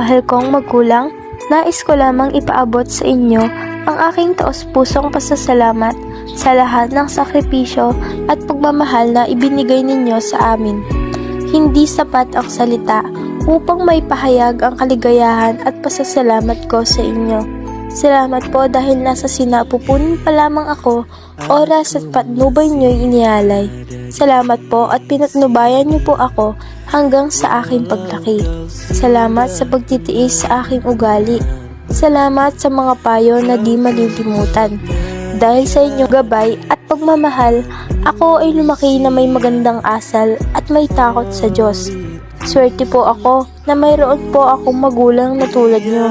Mahal kong magulang, nais ko lamang ipaabot sa inyo ang aking taos-pusong pasasalamat sa lahat ng sakripisyo at pagmamahal na ibinigay ninyo sa amin. Hindi sapat ang salita upang may pahayag ang kaligayahan at pasasalamat ko sa inyo. Salamat po dahil nasa sinapupunin pa lamang ako, oras at patnubay niyo'y inialay. Salamat po at pinatnubayan niyo po ako hanggang sa aking paglaki. Salamat sa pagtitiis sa aking ugali. Salamat sa mga payo na di malilimutan. Dahil sa inyong gabay at pagmamahal, ako ay lumaki na may magandang asal at may takot sa Diyos. Swerte po ako na mayroon po akong magulang na tulad nyo.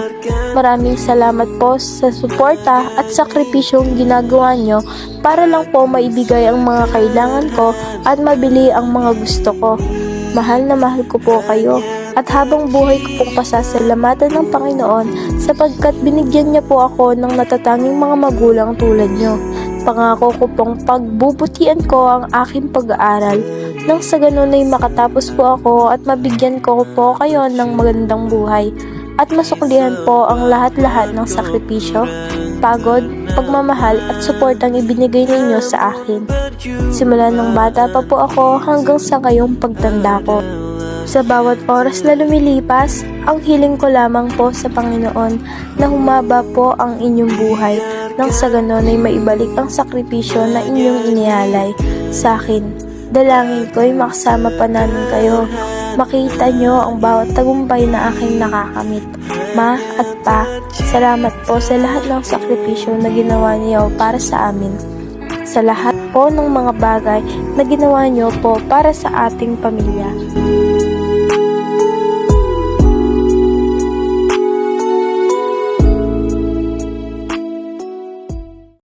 Maraming salamat po sa suporta at sakripisyong ginagawa nyo para lang po maibigay ang mga kailangan ko at mabili ang mga gusto ko. Mahal na mahal ko po kayo at habang buhay ko pong pasasalamatan ng Panginoon sapagkat binigyan niya po ako ng natatanging mga magulang tulad nyo. Pangako ko pong pagbubutian ko ang aking pag-aaral nang sa ganun ay makatapos po ako at mabigyan ko po kayo ng magandang buhay at masuklihan po ang lahat-lahat ng sakripisyo, pagod, pagmamahal at suportang ibinigay ninyo sa akin. Simula ng bata pa po ako hanggang sa ngayong pagtanda ko. Sa bawat oras na lumilipas, ang hiling ko lamang po sa Panginoon na humaba po ang inyong buhay nang sa ganon ay maibalik ang sakripisyo na inyong inialay sa akin. Dalangin ko ay makasama pa namin kayo. Makita nyo ang bawat tagumpay na aking nakakamit. Ma at Pa, salamat po sa lahat ng sakripisyo na ginawa niyo para sa amin. Sa lahat po ng mga bagay na ginawa niyo po para sa ating pamilya.